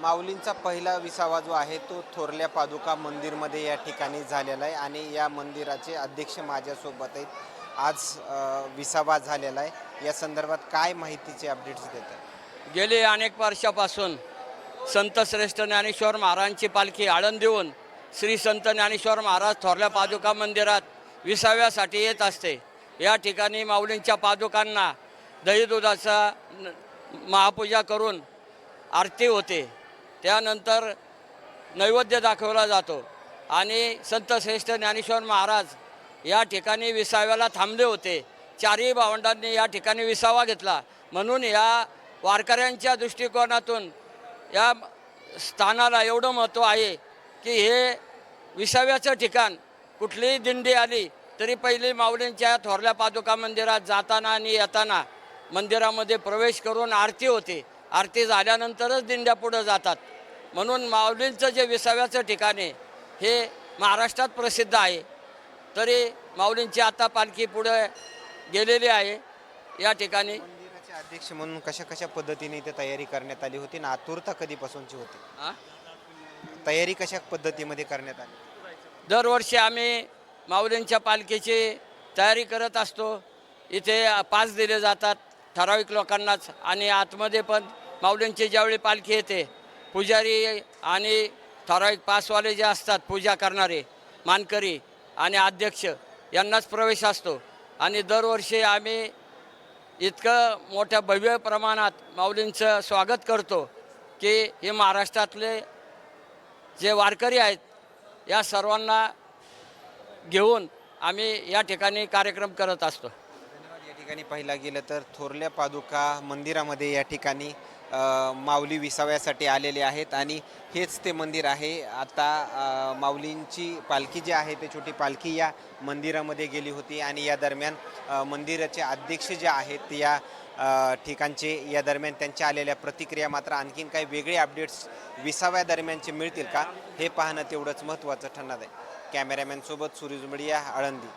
माऊलींचा पहिला विसावा जो आहे तो थोरल्या पादुका मंदिरमध्ये या ठिकाणी झालेला आहे आणि या मंदिराचे अध्यक्ष माझ्यासोबत आहेत. आज विसावा झालेला आहे. या संदर्भात काय माहितीचे अपडेट्स देतात गेले अनेक वर्षापासून संत श्रेष्ठ ज्ञानेश्वर महाराजांची पालखी आळंदीहून श्री संत ज्ञानेश्वर महाराज थोरल्या पादुका मंदिरात विसाव्यासाठी येत असते. या ठिकाणी माऊलींच्या पादुकांना दही दुधाचा न- महापूजा करून आरती होते. त्यानंतर नैवेद्य दाखवला जातो. आणि संत श्रेष्ठ ज्ञानेश्वर महाराज या ठिकाणी विसाव्याला थांबले होते. चारही भावंडांनी या ठिकाणी विसावा घेतला. म्हणून या वारकऱ्यांच्या दृष्टिकोनातून या स्थानाला एवढं महत्त्व आहे की हे विसाव्याचं ठिकाण कुठलीही दिंडी आली तरी पहिली माऊलींच्या थोरल्या पादुका मंदिरात जाताना आणि येताना मंदिरामध्ये प्रवेश करून आरती होते. आरती झाल्यानंतरच दिंड्या पुढं जातात. म्हणून माऊलींचं जे विसाव्याचं ठिकाण आहे हे महाराष्ट्रात प्रसिद्ध आहे. तरी माऊलींची आता पालखी पुढे गेलेली आहे या ठिकाणी. मंदिराचे अध्यक्ष म्हणून कशा कशा पद्धतीने इथे तयारी करण्यात आली होती ना आतुरता कधीपासूनची होती? तयारी कशा पद्धतीमध्ये करण्यात आली? दरवर्षी आम्ही माऊलींच्या पालखीची तयारी करत असतो. इथे पास दिले जातात ठराविक लोकांनाच आणि आतमध्ये पण माऊलींची ज्यावेळी पालखी येते पुजारी आणि ठराविक पासवाले जे असतात पूजा करणारे मानकरी आणि अध्यक्ष यांनाच प्रवेश असतो. आणि दरवर्षी आम्ही इतकं मोठ्या भव्य प्रमाणात माऊलींचं स्वागत करतो की हे महाराष्ट्रातले जे वारकरी आहेत या सर्वांना घेऊन आम्ही या ठिकाणी कार्यक्रम करत असतो. ठिकाणी पाहिला गेलं तर थोरल्या पादुका मंदिरामध्ये या ठिकाणी माऊली विसाव्यासाठी आलेले आहेत आणि हेच ते मंदिर आहे. आता माऊलींची पालखी जी आहे ते छोटी पालखी या मंदिरामध्ये गेली होती आणि या दरम्यान मंदिराचे अध्यक्ष जे आहेत या ठिकाणचे या दरम्यान त्यांच्या आलेल्या प्रतिक्रिया मात्र आणखीन काही वेगळे अपडेट्स विसाव्या दरम्यानचे मिळतील का हे पाहणं तेवढंच महत्त्वाचं ठरणार आहे. कॅमेरामॅनसोबत सुरेश मीडिया आळंदी.